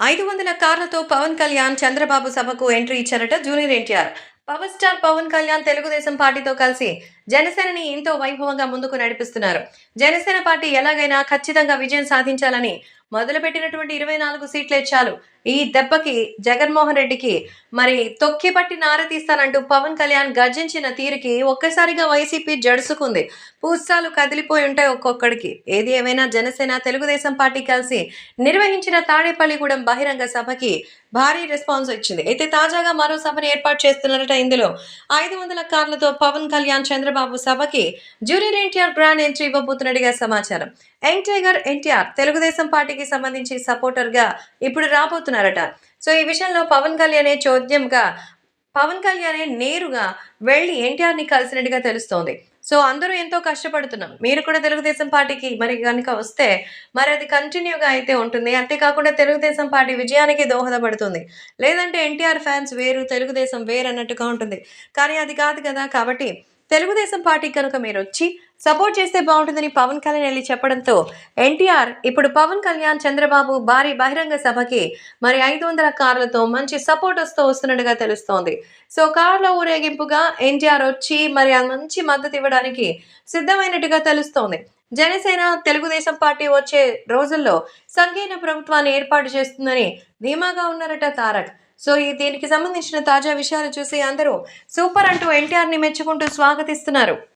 ఐదు వందల కార్లతో పవన్ కళ్యాణ్ చంద్రబాబు సభకు ఎంట్రీ ఇచ్చారట junior NTR. Power star Pawan Kalyan Telugu Desam పార్టీతో కలిసి జనసేనని ఎంతో వైభవంగా ముందుకు నడిపిస్తున్నారు. జనసేన పార్టీ ఎలాగైనా ఖచ్చితంగా విజయం సాధించాలని మొదలుపెట్టినటువంటి ఇరవై నాలుగు సీట్లే చాలు. ఈ దెబ్బకి జగన్మోహన్ రెడ్డికి మరి తొక్కి పట్టి నారతీస్తానంటూ పవన్ కళ్యాణ్ గర్జించిన తీరుకి ఒక్కసారిగా వైసీపీ జడుసుకుంది. పూసాలు కదిలిపోయి ఉంటాయి ఒక్కొక్కడికి. ఏది ఏమైనా జనసేన తెలుగుదేశం పార్టీ కలిసి నిర్వహించిన తాడేపల్లిగూడెం బహిరంగ సభకి భారీ రెస్పాన్స్ వచ్చింది. అయితే తాజాగా మరో సభను ఏర్పాటు చేస్తున్నారట ఇందులో. ఐదు వందల కార్లతో పవన్ కళ్యాణ్ చంద్రబాబు సభకి జూనియర్ ఎన్టీఆర్ గ్రాండ్ ఎంట్రీ ఇవ్వబోతున్నట్టుగా సమాచారం. యంగ్ టైగర్ ఎన్టీఆర్ తెలుగుదేశం పార్టీకి సంబంధించి సపోర్టర్గా ఇప్పుడు రాబోతున్నారట. సో ఈ విషయంలో పవన్ కళ్యాణే చోద్యంగా పవన్ కళ్యాణే నేరుగా వెళ్ళి ఎన్టీఆర్ని కలిసినట్టుగా తెలుస్తోంది. సో అందరూ ఎంతో కష్టపడుతున్నాం. మీరు కూడా తెలుగుదేశం పార్టీకి మరి కనుక వస్తే మరి అది కంటిన్యూగా అయితే ఉంటుంది. అంతేకాకుండా తెలుగుదేశం పార్టీ విజయానికి దోహదపడుతుంది. లేదంటే ఎన్టీఆర్ ఫ్యాన్స్ వేరు తెలుగుదేశం వేరు అన్నట్టుగా ఉంటుంది. కానీ అది కాదు కదా కాబట్టి తెలుగుదేశం పార్టీ కనుక మీరు వచ్చి సపోర్ట్ చేస్తే బాగుంటుందని పవన్ కళ్యాణ్ వెళ్ళి చెప్పడంతో ఎన్టీఆర్ ఇప్పుడు పవన్ కళ్యాణ్ చంద్రబాబు భారీ బహిరంగ సభకి మరి ఐదు వందల కార్లతో మంచి సపోర్ట్ వస్తూ వస్తున్నట్టుగా తెలుస్తోంది. సో కార్ల ఊరేగింపుగా ఎన్టీఆర్ వచ్చి మరి ఆ మంచి మద్దతు ఇవ్వడానికి సిద్ధమైనట్టుగా తెలుస్తోంది. జనసేన తెలుగుదేశం పార్టీ వచ్చే రోజుల్లో సంకీర్ణ ప్రభుత్వాన్ని ఏర్పాటు చేస్తుందని ధీమాగా ఉన్నారట తారక్. సో ఈ దీనికి సంబంధించిన తాజా విషయాలు చూసి అందరూ సూపర్ అంటూ ఎన్టీఆర్ని మెచ్చుకుంటూ స్వాగతిస్తున్నారు.